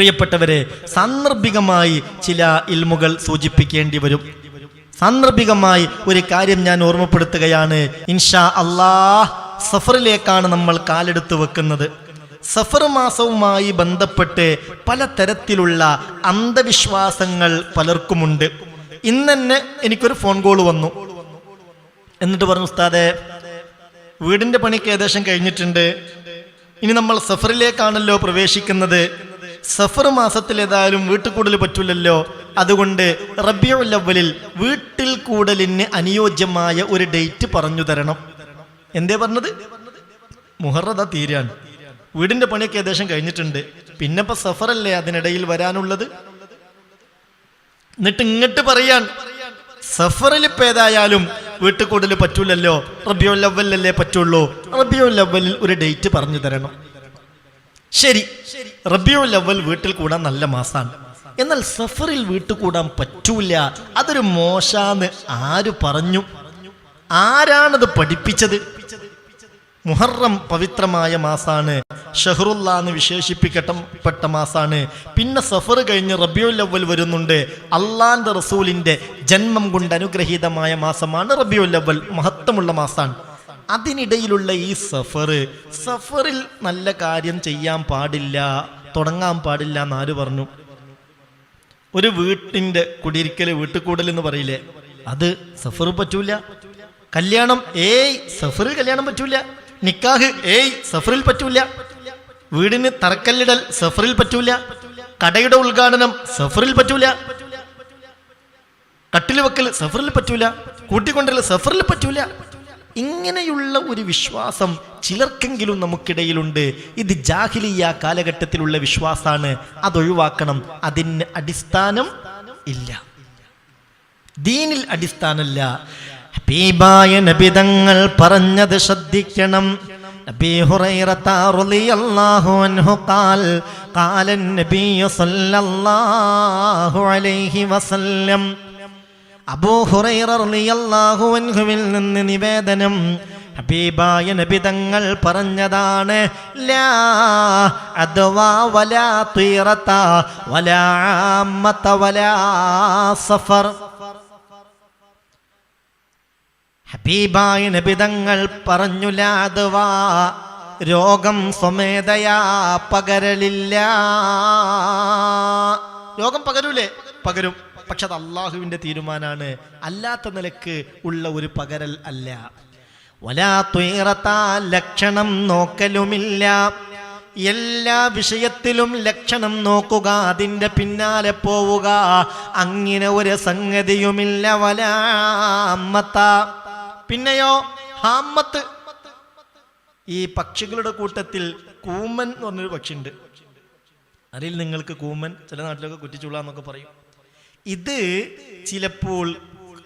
പ്രിയപ്പെട്ടവരെ സാന്ദർഭികമായി ചില ഇൽമുകൾ സൂചിപ്പിക്കേണ്ടി വരും. സാന്ദർഭികമായി ഒരു കാര്യം ഞാൻ ഓർമ്മപ്പെടുത്തുകയാണ്. ഇൻഷാ അള്ളാഹ് സഫറിലേക്കാണ് നമ്മൾ കാലെടുത്ത് വെക്കുന്നത്. സഫർ മാസവുമായി ബന്ധപ്പെട്ട് പലതരത്തിലുള്ള അന്ധവിശ്വാസങ്ങൾ പലർക്കുമുണ്ട്. ഇന്നെന്നെ എനിക്കൊരു ഫോൺ കോൾ വന്നു. എന്നിട്ട് പറഞ്ഞു ഉസ്താദെ വീടിന്റെ പണിക്ക് ഏകദേശം കഴിഞ്ഞിട്ടുണ്ട്. ഇനി നമ്മൾ സഫറിലേക്കാണല്ലോ പ്രവേശിക്കുന്നത്. സഫർ മാസത്തിലേതായാലും വീട്ടിൽ കൂടൽ പറ്റൂലല്ലോ. അതുകൊണ്ട് റബിയുൽ അവലിൽ വീട്ടിൽ കൂടലിന് അനുയോജ്യമായ ഒരു ഡേറ്റ് പറഞ്ഞു തരണം. എന്തേ പറഞ്ഞത്? മുഹറത തീരാണ്. വീടിന്റെ പണിയൊക്കെ ഏകദേശം കഴിഞ്ഞിട്ടുണ്ട്. പിന്നെ ഇപ്പൊ സഫറല്ലേ അതിനിടയിൽ വരാനുള്ളത്? എന്നിട്ട് ഇങ്ങോട്ട് പറയാൻ. സഫറിൽ ഇപ്പൊ ഏതായാലും വീട്ടിൽ കൂടുതൽ പറ്റൂലല്ലോ. റബിയോ ലവലല്ലേ പറ്റുള്ളൂ. റബിയോ ലവലിൽ ഒരു ഡേറ്റ് പറഞ്ഞു തരണം. ശരി. റബിയുൽ അവൽ വീട്ടിൽ കൂടാൻ നല്ല മാസാണ്. എന്നാൽ സഫറിൽ വീട്ടിൽ കൂടാൻ പറ്റൂല. അതൊരു മോശാന്ന് ആര് പറഞ്ഞു? ആരാണത് പഠിപ്പിച്ചത്? മുഹറം പവിത്രമായ മാസാണ്. ഷഹറുല്ല എന്ന് വിശേഷിപ്പിക്കപ്പെട്ട മാസാണ്. പിന്നെ സഫർ കഴിഞ്ഞ് റബിയുൽ അവൽ വരുന്നുണ്ട്. അള്ളാന്റെ റസൂലിന്റെ ജന്മം കൊണ്ട് അനുഗ്രഹീതമായ മാസമാണ് റബിയുൽ അവൽ മഹത്വമുള്ള മാസാണ്. അതിനിടയിലുള്ള ഈ സഫർ സഫറിൽ നല്ല കാര്യം ചെയ്യാൻ പാടില്ല തുടങ്ങാൻ പാടില്ല എന്നാര് പറഞ്ഞു? ഒരു വീട്ടിന്റെ കുടിയിരിക്കൽ വീട്ടുകൂടൽ എന്ന് പറയില്ലേ അത് സഫർ പറ്റൂല. കല്യാണം ഏയ് സഫർ കല്യാണം പറ്റൂല. നിക്കാഹ് ഏയ് സഫറിൽ പറ്റൂല. വീടിന് തറക്കല്ലിടൽ സഫറിൽ പറ്റൂല. കടയുടെ ഉദ്ഘാടനം സഫറിൽ പറ്റൂല. കട്ടിൽ വെക്കൽ സഫറിൽ പറ്റൂല. കൂട്ടിക്കൊണ്ടൽ സഫറിൽ പറ്റൂല. ഇങ്ങനെയുള്ള ഒരു വിശ്വാസം ചിലർക്കെങ്കിലും നമുക്കിടയിലുണ്ട്. ഇത് ജാഹിലിയ കാലഘട്ടത്തിലുള്ള വിശ്വാസമാണ് അതൊഴിവാക്കണം. അതിന് അടിസ്ഥാനം ഇല്ല. ദീനിൽ അടിസ്ഥാനമല്ല ഹബീബായ നബിതങ്ങൾ പറഞ്ഞത് ശ്രദ്ധിക്കണം. നബി ഹുറൈറ റളിയല്ലാഹു അൻഹു ഖാൽ ഖാല സല്ലല്ലാഹു അലൈഹി വസല്ലം അബൂ ഹുറൈറ റളിയല്ലാഹു അൻഹുവിൽ നിന്ന് നിവേദനം. ഹബീബായ നബി തങ്ങൾ പറഞ്ഞതാണ് സഫർ. ഹബീബായ നബിതങ്ങൾ പറഞ്ഞു ലാതുവാ രോഗം സ്വമേധയാ പകരലില്ല. രോഗം പകരൂലേ? പകരും. പക്ഷെ അത് അള്ളാഹുവിന്റെ തീരുമാനമാണ് അല്ലാത്ത നിലയ്ക്ക് ഉള്ള ഒരു പകരൽ അല്ല. വലാ തുയറത്താ ലക്ഷണം നോക്കലുമില്ല. എല്ലാ വിഷയത്തിലും ലക്ഷണം നോക്കുക അതിന്റെ പിന്നാലെ പോവുക അങ്ങനെ ഒരു സംഗതിയുമില്ല. വലാമ്മത്ത പിന്നെയോ ഹാമ്മത്ത് ഈ പക്ഷികളുടെ കൂട്ടത്തിൽ കൂമൻ എന്ന് പറഞ്ഞൊരു പക്ഷിയുണ്ട്. അറിയില്ല നിങ്ങൾക്ക് കൂമൻ ചില നാട്ടിലൊക്കെ കുറ്റിച്ചുള്ള എന്നൊക്കെ പറയും. ഇത് ചിലപ്പോൾ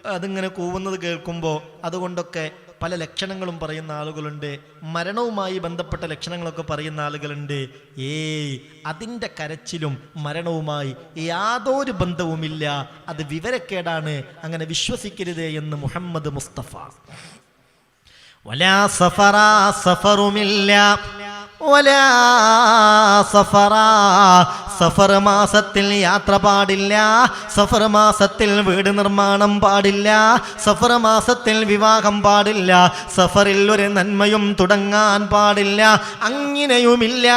അതിങ്ങനെ കൂവുന്നത് കേൾക്കുമ്പോൾ അതുകൊണ്ടൊക്കെ പല ലക്ഷണങ്ങളും പറയുന്ന ആളുകളുണ്ട്. മരണവുമായി ബന്ധപ്പെട്ട ലക്ഷണങ്ങളൊക്കെ പറയുന്ന ആളുകളുണ്ട്. ഏയ് അതിന്റെ കരച്ചിലും മരണവുമായി യാതൊരു ബന്ധവുമില്ല. അത് വിവരക്കേടാണ്. അങ്ങനെ വിശ്വസിക്കരുത് എന്ന് മുഹമ്മദ് മുസ്തഫ. വലാ സഫറാ സഫറുമില്ല. സഫർ മാസത്തിൽ യാത്ര പാടില്ല. സഫർ മാസത്തിൽ വീട് നിർമ്മാണം പാടില്ല. സഫർ മാസത്തിൽ വിവാഹം പാടില്ല. സഫറിൽ ഒരു നന്മയും തുടങ്ങാൻ പാടില്ല. അങ്ങനെയുമില്ല.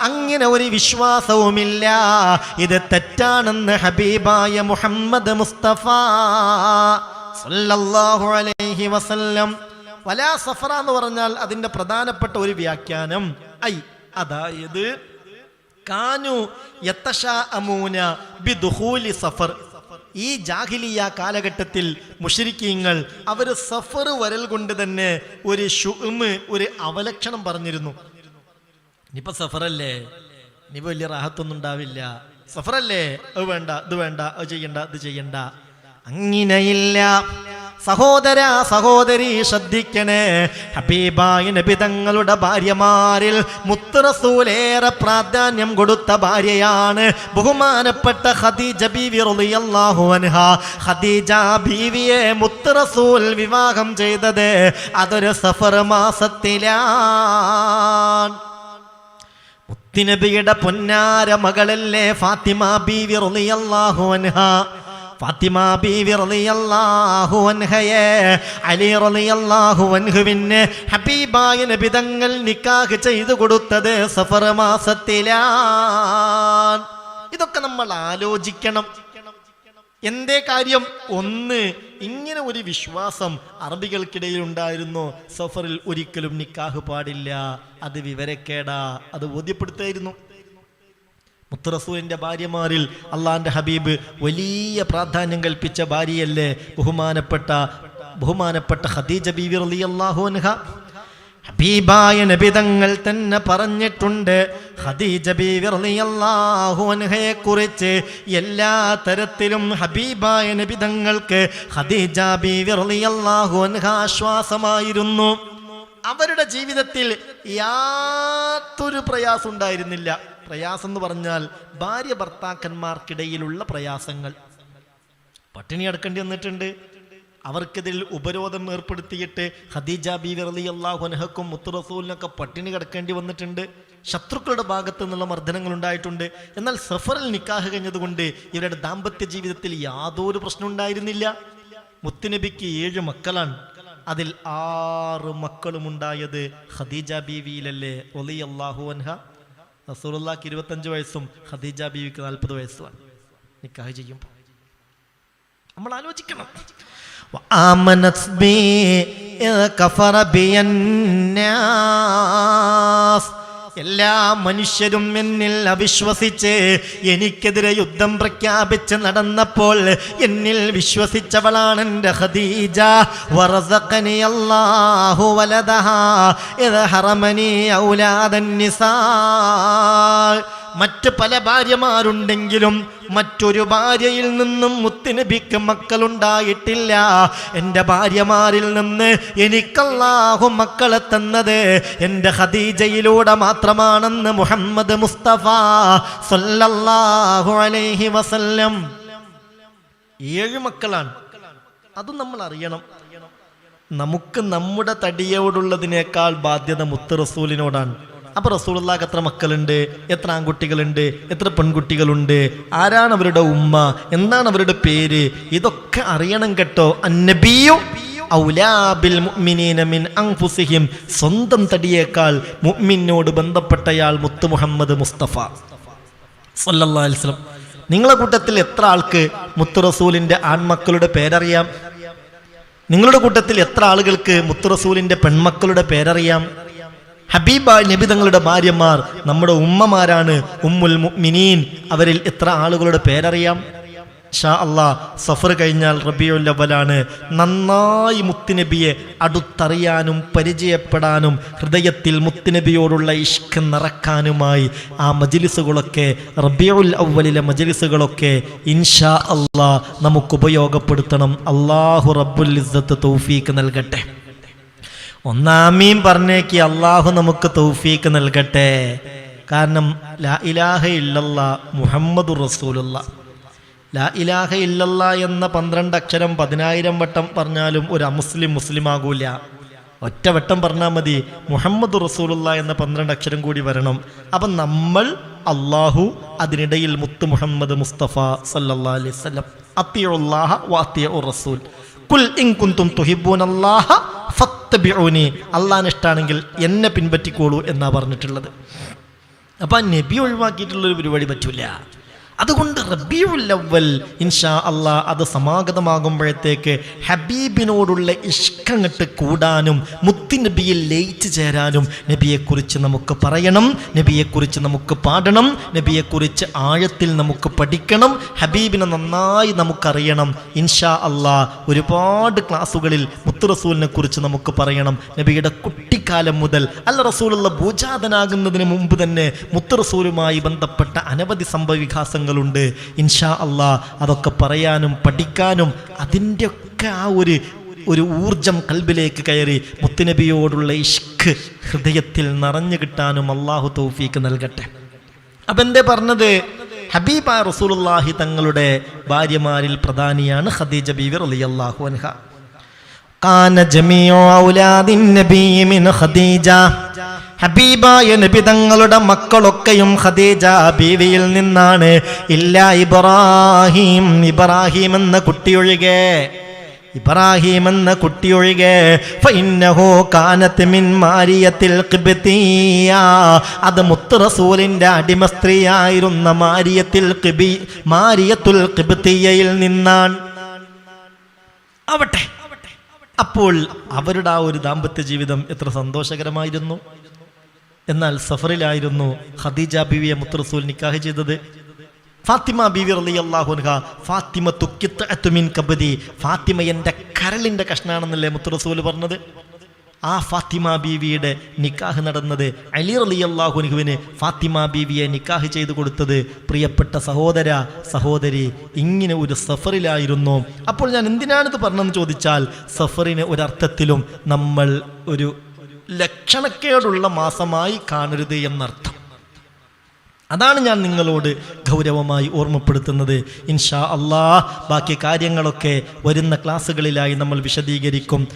അങ്ങനെ ഒരു വിശ്വാസവുമില്ല. ഇത് തെറ്റാണെന്ന് ഹബീബായ മുഹമ്മദ് മുസ്തഫ സല്ലല്ലാഹു അലൈഹി വസല്ലം. വലാ സഫറ എന്ന് പറഞ്ഞാൽ അതിന്റെ പ്രധാനപ്പെട്ട ഒരു വ്യാഖ്യാനം. ഐ. അതായത് കാനു അമൂന ബിദുഹൂലി സഫർ. ഈ ജാഹിലിയ കാലഘട്ടത്തിൽ മുഷരിക്കീങ്ങൾ അവർ സഫർ വരൽ കൊണ്ട് തന്നെ ഒരു ഷുമ് ഒരു അവലക്ഷണം പറഞ്ഞിരുന്നു. സഫർ സഫറല്ലേ? ഇനി വലിയ റാഹത്തൊന്നും ഉണ്ടാവില്ല. സഫറല്ലേ? അത് വേണ്ട ഇത് വേണ്ട അത് ചെയ്യണ്ട ഇത് ചെയ്യണ്ട. അങ്ങനെയില്ല. സഹോദര സഹോദരി ശ്രദ്ധിക്കണേ. ഹബീബായി നബി തങ്ങളുടെ ഭാര്യമാരിൽ മുത്തറസൂലേറെ പ്രാധാന്യം കൊടുത്ത ഭാര്യയാണ് ബഹുമാനപ്പെട്ട ഖദീജ ബീവി റളിയല്ലാഹു അൻഹ. ഖദീജ ബീവിയെ മുത്തറസൂൽ വിവാഹം ചെയ്തത് അതൊരു സഫർ മാസത്തിലാണ്. മുത്തിനബിയുടെ പൊന്നാര മകളല്ലേ ഫാത്തിമ ബീവി റളിയല്ലാഹു അൻഹ. ഫാത്തിമ ബീവി റളിയല്ലാഹു അൻഹയെ അലി റളിയല്ലാഹു അൻഹുവിന് ഹബീബായ നബി തങ്ങൾ നിക്കാഹ് ചെയ്തു കൊടുത്തത് സഫർ മാസത്തിലാണ്. ഇതൊക്കെ നമ്മൾ ആലോചിക്കണം. എന്തേ കാര്യം? ഒന്ന് ഇങ്ങനെ ഒരു വിശ്വാസം അറബികൾക്കിടയിൽ ഉണ്ടായിരുന്നു. സഫറിൽ ഒരിക്കലും നിക്കാഹ് പാടില്ല. അത് വിവരക്കേടാ. അത് ബോധ്യപ്പെടുത്തായിരുന്നു. മുത്തറസൂലിന്റെ ഭാര്യമാരിൽ അള്ളാന്റെ ഹബീബ് വലിയ പ്രാധാന്യം കൽപ്പിച്ച ഭാര്യയല്ലേ? ബഹുമാനപ്പെട്ട ബഹുമാനപ്പെട്ട ഖദീജ ബീവി റളിയല്ലാഹു അൻഹ. ഹബീബായ നബിതങ്ങൾ തന്നെ പറഞ്ഞിട്ടുണ്ട് ഖദീജ കുറിച്ച് എല്ലാ തരത്തിലും ഹബീബായ നബിതങ്ങൾക്ക് ഖദീജ ബീവി റളിയല്ലാഹു അൻഹ ആശ്വാസമായിരുന്നു. അവരുടെ ജീവിതത്തിൽ യാതൊരു പ്രയാസം ഉണ്ടായിരുന്നില്ല പ്രയാസം എന്ന് പറഞ്ഞാൽ ഭാര്യ ഭർത്താക്കന്മാർക്കിടയിലുള്ള പ്രയാസങ്ങൾ. പട്ടിണി അടക്കേണ്ടി വന്നിട്ടുണ്ട്. അവർക്കെതിരിൽ ഉപരോധം ഏർപ്പെടുത്തിയിട്ട് ഖദീജ ബീവി റലി അള്ളാഹുനഹക്കും മുത്തുറസൂലിനൊക്കെ പട്ടിണി കിടക്കേണ്ടി വന്നിട്ടുണ്ട്. ശത്രുക്കളുടെ ഭാഗത്തു നിന്നുള്ള മർദ്ദനങ്ങൾ ഉണ്ടായിട്ടുണ്ട് എന്നാൽ സഫറിൽ നിക്കാഹ് കഴിഞ്ഞതുകൊണ്ട് ഇവരുടെ ദാമ്പത്യ ജീവിതത്തിൽ യാതൊരു പ്രശ്നം ഉണ്ടായിരുന്നില്ല മുത്തുനബിക്ക് ഏഴ് മക്കളാണ്. അതിൽ ആറ് മക്കളും ഉണ്ടായത് ഖദീജ ബീവിയിലല്ലേ? ഒലി അള്ളാഹു അൻഹ. റസൂറുല്ലാക്ക് ഇരുപത്തഞ്ച് വയസ്സും ഖദീജ ബീവിക്ക് നാൽപ്പത് വയസ്സുമാണ്. നിക്കാഹ് ചെയ്യുമ്പോൾ നമ്മൾ ആലോചിക്കണം ആമനസ് ബി കഫറ എല്ലാ മനുഷ്യരും എന്നിൽ അവിശ്വസിച്ച് എനിക്കെതിരെ യുദ്ധം പ്രഖ്യാപിച്ച് നടന്നപ്പോൾ എന്നിൽ വിശ്വസിച്ചവളാണ് എന്റെ ഖദീജ. വറസഖനി അല്ലാഹു വലദഹ. ഇത് ഹറമനി ഔലാദൻ നിസാ. മറ്റ് പല ഭാര്യമാരുണ്ടെങ്കിലും മറ്റൊരു ഭാര്യയിൽ നിന്നും മുത്തുനബിക്ക് മക്കളുണ്ടായിട്ടില്ല. എന്റെ ഭാര്യമാരിൽ നിന്ന് എനിക്കല്ലാഹു മക്കളെ തന്നത് എന്റെ ഖദീജയിലൂടെ മാത്രമാണെന്ന് മുഹമ്മദ് മുസ്തഫ സല്ലല്ലാഹു അലൈഹി വസല്ലം. ഏഴ് മക്കളാണ്. അത് നമ്മൾ അറിയണം. നമുക്ക് നമ്മുടെ തടിയോടുള്ളതിനേക്കാൾ ബാധ്യത മുത്ത് റസൂലിനോടാണ്. അപ്പൊ റസൂലുള്ളാഹ് എത്ര മക്കളുണ്ട്? എത്ര ആൺകുട്ടികളുണ്ട്? എത്ര പെൺകുട്ടികളുണ്ട്? ആരാണ് അവരുടെ ഉമ്മ? എന്താണ് അവരുടെ പേര്? ഇതൊക്കെ അറിയണം കേട്ടോ. അന്നബിയോ മിൻ സ്വന്തം തടിയേക്കാൾ മുഅ്മിനോട് ബന്ധപ്പെട്ടയാൾ മുത്തു മുഹമ്മദ് മുസ്തഫ. സല്ലല്ലാഹു അലൈഹി നിങ്ങളെ കൂട്ടത്തിൽ എത്ര ആൾക്ക് മുത്തു റസൂലിന്റെ ആൺമക്കളുടെ പേരറിയാം? നിങ്ങളുടെ കൂട്ടത്തിൽ എത്ര ആളുകൾക്ക് മുത്തു റസൂലിന്റെ പെൺമക്കളുടെ പേരറിയാം? ഹബീബ നബി തങ്ങളുടെ ഭാര്യമാർ നമ്മുടെ ഉമ്മമാരാണ് ഉമ്മുൽ മിനീൻ അവരിൽ എത്ര ആളുകളുടെ പേരറിയാം? ഷാ അള്ളാ സഫർ കഴിഞ്ഞാൽ റബിയുല്ലവലാണ് നന്നായി മുത്തുനബിയെ അടുത്തറിയാനും പരിചയപ്പെടാനും ഹൃദയത്തിൽ മുത്തുനബിയോടുള്ള ഇഷ്ക് നിറക്കാനുമായി ആ മജിലിസുകളൊക്കെ റബിയുൽ അവലിലെ മജിലിസുകളൊക്കെ ഇൻഷാ അള്ളാ നമുക്ക് ഉപയോഗപ്പെടുത്തണം. അള്ളാഹു റബ്ബുൽ ഇസ്സത്ത് തൗഫീക്ക് നൽകട്ടെ. ഒന്നാമീം പറഞ്ഞേക്ക് അള്ളാഹു നമുക്ക് തൗഫീക്ക് നൽകട്ടെ. കാരണം ലാ ഇലാഹ ഇല്ലല്ല മുഹമ്മദ് റസൂലുള്ള. ലാ ഇലാഹ ഇല്ലല്ല എന്ന പന്ത്രണ്ട് അക്ഷരം പതിനായിരം വട്ടം പറഞ്ഞാലും ഒരു അമുസ്ലിം മുസ്ലിം ആകൂല ഒറ്റ വട്ടം പറഞ്ഞാൽ മതി മുഹമ്മദ് റസൂലുള്ള എന്ന പന്ത്രണ്ട് അക്ഷരം കൂടി വരണം. അപ്പം നമ്മൾ അള്ളാഹു അതിനിടയിൽ മുത്ത് മുഹമ്മദ് മുസ്തഫ സല്ലാ അലൈഹി വസല്ലം അത്തിയുള്ളാഹ വാത്തിയ റസൂൽ. കുൽ ഇഷ്ടമാണെങ്കിൽ എന്നെ പിൻപറ്റിക്കോളൂ എന്നാ പറഞ്ഞിട്ടുള്ളത്. അപ്പൊ നബി ഒഴിവാക്കിയിട്ടുള്ളൊരു പരിപാടി പറ്റൂല. അതുകൊണ്ട് റബിയുൽ അവൽ ഇൻഷാ അള്ളാ അത് സമാഗതമാകുമ്പോഴത്തേക്ക് ഹബീബിനോടുള്ള ഇഷ്കങ്ങട്ട് കൂടാനും മുത്തി നബിയിൽ ലയിച്ചു ചേരാനും നബിയെക്കുറിച്ച് നമുക്ക് പറയണം നബിയെക്കുറിച്ച് നമുക്ക് പാടണം നബിയെക്കുറിച്ച് ആഴത്തിൽ നമുക്ക് പഠിക്കണം ഹബീബിനെ നന്നായി നമുക്കറിയണം. ഇൻഷാ അള്ളാ ഒരുപാട് ക്ലാസ്സുകളിൽ മുത്തു റസൂലിനെ കുറിച്ച് നമുക്ക് പറയണം. നബിയുടെ കുട്ടിക്കാലം മുതൽ അല്ല റസൂലുള്ള ഭൂജാതനാകുന്നതിന് മുമ്പ് തന്നെ മുത്തു റസൂലുമായി ബന്ധപ്പെട്ട അനവധി സംഭവവികാസങ്ങളുണ്ട് ഇൻഷാ അള്ളാ അതൊക്കെ പറയാനും പഠിക്കാനും അതിന്റെ ഒക്കെ ആ ഒരു ഒരു ഊർജം കൽബിലേക്ക് കയറി മുത്തുനബിയോടുള്ള ഇഷ്ക് ഹൃദയത്തിൽ നിറഞ്ഞു കിട്ടാനും അള്ളാഹു തൗഫീക്ക് നൽകട്ടെ. അപ്പം എന്തേ പറഞ്ഞത്? ഹബീബ റസൂലുള്ളാഹി തങ്ങളുടെ ഭാര്യമാരിൽ പ്രധാനിയാണ് ഖദീജ ബീവി റളിയല്ലാഹു അൻഹ. കാന ജമിയോ ഔലാദിൻ നബി മിൻ ഖദീജ. ഹബീബായ നബി തങ്ങളുടെ മക്കളൊക്കെയും ഖദീജ ബീവിയിൽ നിന്നാണ്. ഇല്ല ഇബ്രാഹിം ഇബ്രാഹിം എന്ന കുട്ടിയൊഴികെ ഇബ്രാഹിം എന്ന കുട്ടിയൊഴികെ അത് മുത്തുറസൂലിന്റെ അടിമ സ്ത്രീയായിരുന്ന മാരിയത്തിൽ കിബി മാരിയത്തുൽ ഖിബ്തിയയിൽ നിന്നാണ്. അവട്ടെ അപ്പോൾ അവരുടെ ആ ഒരു ദാമ്പത്യ ജീവിതം എത്ര സന്തോഷകരമായിരുന്നു. എന്നാൽ സഫറിലായിരുന്നു ഖദീജ ബിവിയെ മുത്തറസൂൽ നിക്കാഹ് ചെയ്തത്. ഫാത്തിമ ബിവി ബീവി റളിയല്ലാഹുൻഹ ഫാത്തിമ തുക്കിത്ത് അത്തുമിൻ കബദി ഫാത്തിമ എന്റെ കരളിന്റെ കഷ്ണാണെന്നല്ലേ മുത്തറസൂൽ പറഞ്ഞത്. ആ ഫാത്തിമ ബീവിയുടെ നിക്കാഹ് നടന്നത് അലി റലി അള്ളാഹുനുഹുവിന് ഫാത്തിമ ബീവിയെ നിക്കാഹ് ചെയ്തു കൊടുത്തത് പ്രിയപ്പെട്ട സഹോദര സഹോദരി ഇങ്ങനെ ഒരു സഫറിലായിരുന്നു. അപ്പോൾ ഞാൻ എന്തിനാണിത് പറഞ്ഞതെന്ന് ചോദിച്ചാൽ സഫറിന് ഒരർത്ഥത്തിലും നമ്മൾ ഒരു ലക്ഷണക്കേടുള്ള മാസമായി കാണരുത് എന്നർത്ഥം. അതാണ് ഞാൻ നിങ്ങളോട് ഗൗരവമായി ഓർമ്മപ്പെടുത്തുന്നത്. ഇൻഷാ അള്ളാ ബാക്കി കാര്യങ്ങളൊക്കെ വരുന്ന ക്ലാസ്സുകളിലായി നമ്മൾ വിശദീകരിക്കും.